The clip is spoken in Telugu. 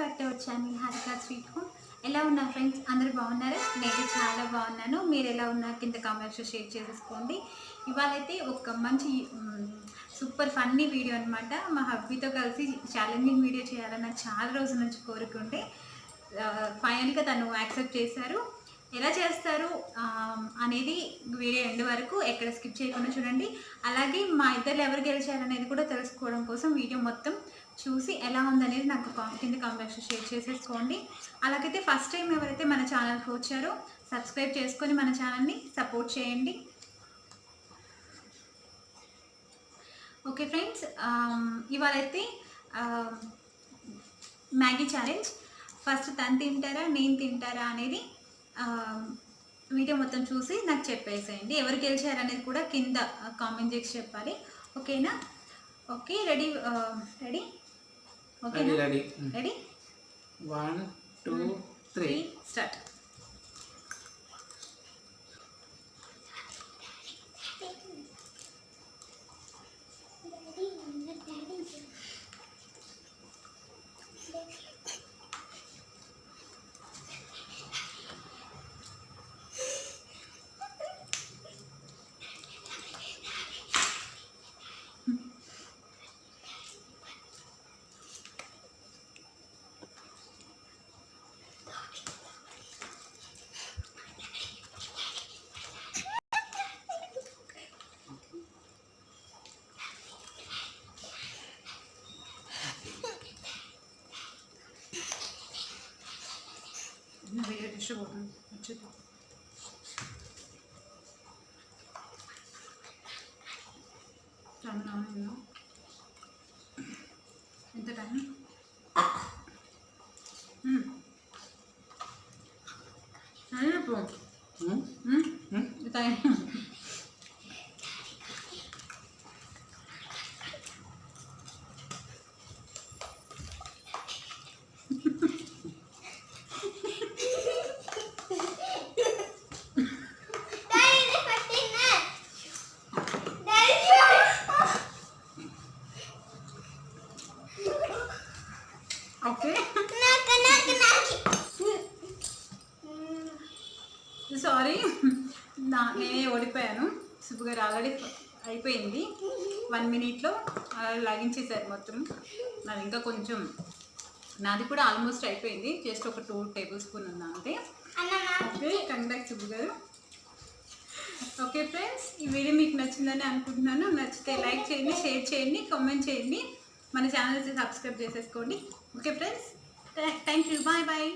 Back to our channel Harika sweet home. ఎలా ఉన్నారు ఫ్రెండ్స్ అందరూ బాగున్నారు? నేను చాలా బాగున్నాను. మీరు ఎలా ఉన్నారు కింద కామెంట్స్ షేర్ చేసేసుకోండి. ఇవాళైతే ఒక మంచి సూపర్ ఫన్నీ వీడియో అనమాట మా హబ్బీతో కలిసి ఛాలెంజింగ్ వీడియో చేయాలని చాలా రోజుల నుంచి కోరుకుంటే ఫైనల్గా తను యాక్సెప్ట్ చేశారు. ఎలా చేస్తారు? అనేది వీడియో ఎండ్ వరకు ఎక్కడ స్కిప్ చేయకుండా చూడండి. అలాగే మా ఇద్దరు ఎవరు గెలిచారనేది కూడా తెలుసుకోవడం కోసం వీడియో మొత్తం చూసి ఎలా ఉందనేది నాకు కింద కామెంట్స్ షేర్ చేసేసుకోండి. అలాగైతే ఫస్ట్ టైం ఎవరైతే మన ఛానల్కి వచ్చారో సబ్స్క్రైబ్ చేసుకొని మన ఛానల్ని సపోర్ట్ చేయండి. ఓకే ఫ్రెండ్స్ ఇవాళైతే మ్యాగీ ఛాలెంజ్. ఫస్ట్ తను తింటారా నేను తింటారా అనేది వీడియో మొత్తం చూసి నాకు చెప్పేసేయండి. ఎవరు గెలిచారు అనేది కూడా కింద కామెంట్ చేసి చెప్పాలి. ఓకేనా? Okay ready ready? రెడీ ఓకేనా ready ready one two taste പോകുന്നു ഉച്ചയ്ക്ക് ചമ്മനാണ് ഇന്ന് എന്ത് ടൈം നല്ല പോകും సారీ నా నేనే ఓడిపోయాను. సుబ్బు గారు ఆల్రెడీ అయిపోయింది. వన్ మినిట్లో లాగించేసారు మొత్తం. నాది ఇంకా కొంచెం నాది కూడా ఆల్మోస్ట్ అయిపోయింది. జస్ట్ ఒక టూ టేబుల్ స్పూన్ ఉందా అంతే. ఓకే కండక్ట్ సుబ్బు గారు. ఓకే ఫ్రెండ్స్ ఈ వీడియో మీకు నచ్చిందని అనుకుంటున్నాను. నచ్చితే లైక్ చేయండి షేర్ చేయండి కామెంట్ చేయండి. మన ఛానల్ సబ్స్క్రైబ్ చేసేసుకోండి. Okay friends thank you bye bye